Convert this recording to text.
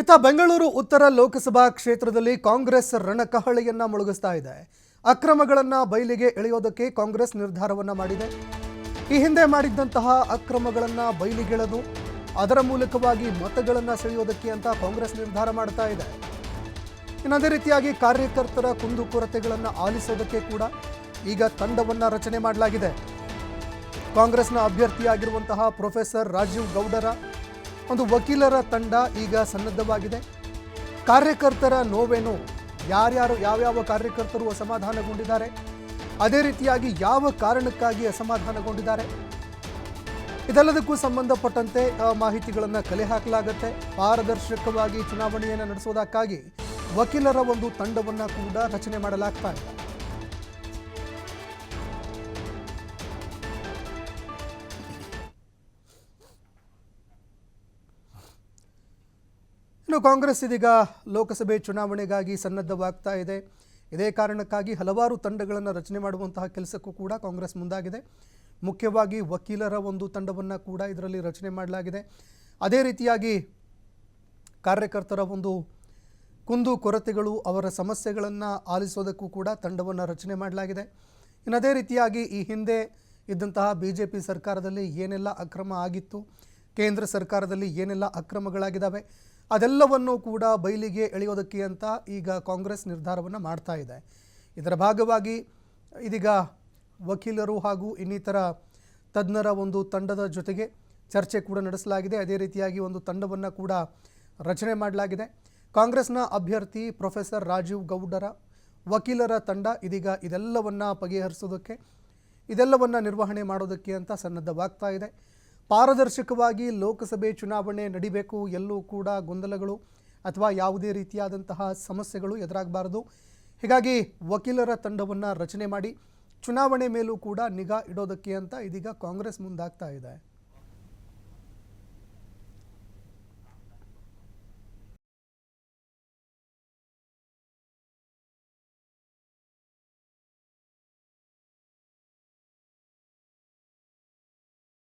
ಇತ್ತ ಬೆಂಗಳೂರು ಉತ್ತರ ಲೋಕಸಭಾ ಕ್ಷೇತ್ರದಲ್ಲಿ ಕಾಂಗ್ರೆಸ್ ರಣಕಹಳೆಯನ್ನ ಮುಳುಗಿಸ್ತಾ ಇದೆ. ಅಕ್ರಮಗಳನ್ನ ಬಯಲಿಗೆ ಎಳೆಯೋದಕ್ಕೆ ಕಾಂಗ್ರೆಸ್ ನಿರ್ಧಾರವನ್ನ ಮಾಡಿದೆ. ಈ ಹಿಂದೆ ಮಾಡಿದ್ದಂತಹ ಅಕ್ರಮಗಳನ್ನ ಬಯಲಿಗೆಳೆದು ಅದರ ಮೂಲಕವಾಗಿ ಮತಗಳನ್ನ ಸೆಳೆಯೋದಕ್ಕೆ ಅಂತ ಕಾಂಗ್ರೆಸ್ ನಿರ್ಧಾರ ಮಾಡ್ತಾ ಇದೆ. ಇನ್ನೊಂದೇ ರೀತಿಯಾಗಿ ಕಾರ್ಯಕರ್ತರ ಕುಂದುಕೊರತೆಗಳನ್ನು ಆಲಿಸೋದಕ್ಕೆ ಕೂಡ ಈಗ ತಂಡವನ್ನ ರಚನೆ ಮಾಡಲಾಗಿದೆ. ಕಾಂಗ್ರೆಸ್ನ ಅಭ್ಯರ್ಥಿಯಾಗಿರುವಂತಹ ಪ್ರೊಫೆಸರ್ ರಾಜೀವ್ ಗೌಡರ ಒಂದು ವಕೀಲರ ತಂಡ ಈಗ ಸನ್ನದ್ಧವಾಗಿದೆ. ಕಾರ್ಯಕರ್ತರ ನೋವೇನು? ಯಾರ್ಯಾರು, ಯಾವ್ಯಾವ ಕಾರ್ಯಕರ್ತರು ಅಸಮಾಧಾನಗೊಂಡಿದ್ದಾರೆ? ಅದೇ ರೀತಿಯಾಗಿ ಯಾವ ಕಾರಣಕ್ಕಾಗಿ ಅಸಮಾಧಾನಗೊಂಡಿದ್ದಾರೆ? ಇದೆಲ್ಲದಕ್ಕೂ ಸಂಬಂಧಪಟ್ಟಂತೆ ಮಾಹಿತಿಗಳನ್ನು ಕಲೆ ಹಾಕಲಾಗುತ್ತೆ. ಪಾರದರ್ಶಕವಾಗಿ ಚುನಾವಣೆಯನ್ನು ನಡೆಸೋದಕ್ಕಾಗಿ ವಕೀಲರ ಒಂದು ತಂಡವನ್ನು ಕೂಡ ರಚನೆ ಮಾಡಲಾಗ್ತಾ ಇದೆ. ಇನ್ನು ಕಾಂಗ್ರೆಸ್ ಇದೀಗ ಲೋಕಸಭೆ ಚುನಾವಣೆಗಾಗಿ ಸನ್ನದ್ಧವಾಗ್ತಾ ಇದೆ. ಇದೇ ಕಾರಣಕ್ಕಾಗಿ ಹಲವಾರು ತಂಡಗಳನ್ನು ರಚನೆ ಮಾಡುವಂತಹ ಕೆಲಸಕ್ಕೂ ಕೂಡ ಕಾಂಗ್ರೆಸ್ ಮುಂದಾಗಿದೆ. ಮುಖ್ಯವಾಗಿ ವಕೀಲರ ಒಂದು ತಂಡವನ್ನು ಕೂಡ ಇದರಲ್ಲಿ ರಚನೆ ಮಾಡಲಾಗಿದೆ. ಅದೇ ರೀತಿಯಾಗಿ ಕಾರ್ಯಕರ್ತರ ಒಂದು ಕುಂದು ಕೊರತೆಗಳು ಅವರ ಸಮಸ್ಯೆಗಳನ್ನು ಆಲಿಸೋದಕ್ಕೂ ಕೂಡ ತಂಡವನ್ನು ರಚನೆ ಮಾಡಲಾಗಿದೆ. ಇನ್ನು ಅದೇ ರೀತಿಯಾಗಿ ಈ ಹಿಂದೆ ಇದ್ದಂತಹ ಬಿ ಜೆ ಪಿ ಸರ್ಕಾರದಲ್ಲಿ ಏನೆಲ್ಲ ಅಕ್ರಮ ಆಗಿತ್ತು, ಕೇಂದ್ರ ಸರ್ಕಾರದಲ್ಲಿ ಏನೆಲ್ಲ ಅಕ್ರಮಗಳಾಗಿದ್ದಾವೆ ಅದೆಲ್ಲವನ್ನು ಕೂಡ ಬಯಲಿಗೆ ಎಳೆಯೋದಕ್ಕೆ ಅಂತ ಈಗ ಕಾಂಗ್ರೆಸ್ ನಿರ್ಧಾರವನ್ನು ಮಾಡ್ತಾ ಇದೆ. ಇದರ ಭಾಗವಾಗಿ ಇದೀಗ ವಕೀಲರು ಹಾಗೂ ಇನ್ನಿತರ ತಜ್ಞರ ಒಂದು ತಂಡದ ಜೊತೆಗೆ ಚರ್ಚೆ ಕೂಡ ನಡೆಸಲಾಗಿದೆ. ಅದೇ ರೀತಿಯಾಗಿ ಒಂದು ತಂಡವನ್ನು ಕೂಡ ರಚನೆ ಮಾಡಲಾಗಿದೆ. ಕಾಂಗ್ರೆಸ್ನ ಅಭ್ಯರ್ಥಿ ಪ್ರೊಫೆಸರ್ ರಾಜೀವ್ ಗೌಡರ ವಕೀಲರ ತಂಡ ಇದೀಗ ಇದೆಲ್ಲವನ್ನು ಬಗೆಹರಿಸೋದಕ್ಕೆ, ಇದೆಲ್ಲವನ್ನು ನಿರ್ವಹಣೆ ಮಾಡೋದಕ್ಕೆ ಅಂತ ಸನ್ನದ್ಧವಾಗ್ತಾ ಇದೆ. ಪಾರದರ್ಶಕವಾಗಿ ಲೋಕಸಭೆ ಚುನಾವಣೆ ನಡಿಬೇಕು, ಎಲ್ಲೂ ಕೂಡ ಗೊಂದಲಗಳು ಅಥವಾ ಯಾವುದೇ ರೀತಿಯಾದಂತಹ ಸಮಸ್ಯೆಗಳು ಎದುರಾಗಬಾರದು. ಹೀಗಾಗಿ ವಕೀಲರ ತಂಡವನ್ನು ರಚನೆ ಮಾಡಿ, ಚುನಾವಣೆ ಮೇಲೂ ಕೂಡ ನಿಗಾ ಇಡೋದಕ್ಕೆ ಅಂತ ಇದೀಗ ಕಾಂಗ್ರೆಸ್ ಮುಂದಾಗ್ತಾ ಇದೆ.